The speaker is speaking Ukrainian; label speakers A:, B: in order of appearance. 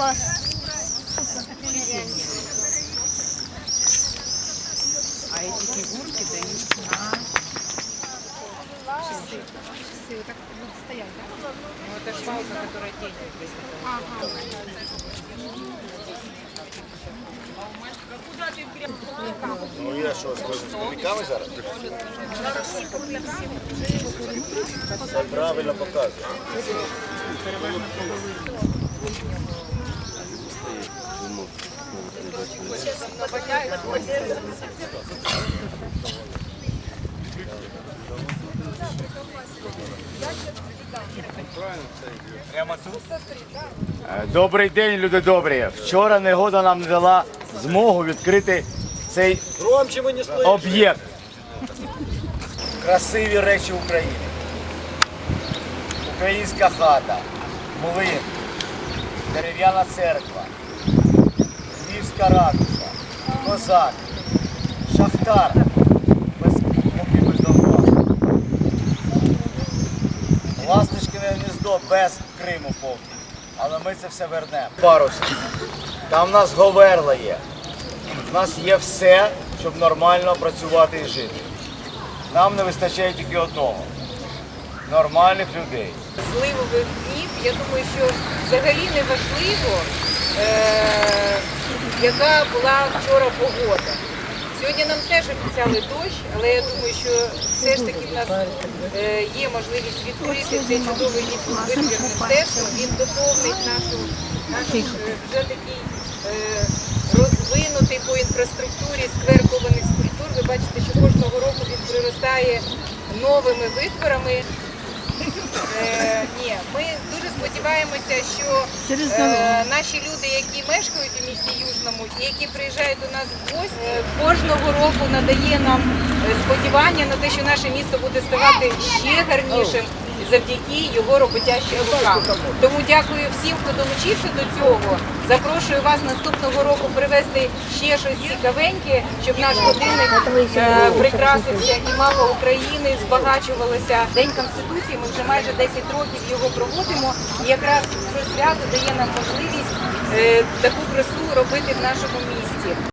A: Клас.
B: А эти фигурки дают на часы.
A: Часы вот так будут стоять, да?
B: Ну, это ж палка, которая денег приготовила.
C: Ну я що, з копійками зараз? Це правильно показує.
D: Добрий день, люди добрі. Вчора негода нам не дала змогу відкрити цей об'єкт. Красиві речі України. Українська хата, млин, дерев'яна церква, Львівська ратуша, козак, шахтар, без поки без Донбасу. Ласточкине гніздо без Криму поки. Але ми це все вернемо. Парус. Там в нас говерла є. У нас є все, щоб нормально працювати і жити. Нам не вистачає тільки одного нормальних людей.
B: Зливових днів, я думаю, що взагалі не важливо, е- яка була вчора погода. Сьогодні нам теж обіцяли дощ, але я думаю, що все ж таки в нас е, є можливість відкрити цей чудовий витвір мистецтва. Він доповнить нашу, нашу е, вже такий е, розвинутий по інфраструктурі сквер кованих скульптур. Ви бачите, що кожного року він приростає новими витворами. Е, ні, ми дуже сподіваємося, що е, наші люди, які мешкають у місті Южному і які приїжджають до нас в гості, кожного року надає нам е, сподівання на те, що наше місто буде ставати ще гарнішим завдяки його роботящим рукам. Тому дякую всім, хто долучився до цього. Запрошую вас наступного року привезти ще щось цікавеньке, щоб наш годинник е, прикрасився і мова України збагачувалася. День Конституції ми вже майже 10 років його проводимо. І якраз це свято дає нам можливість е, таку красу робити в нашому місті.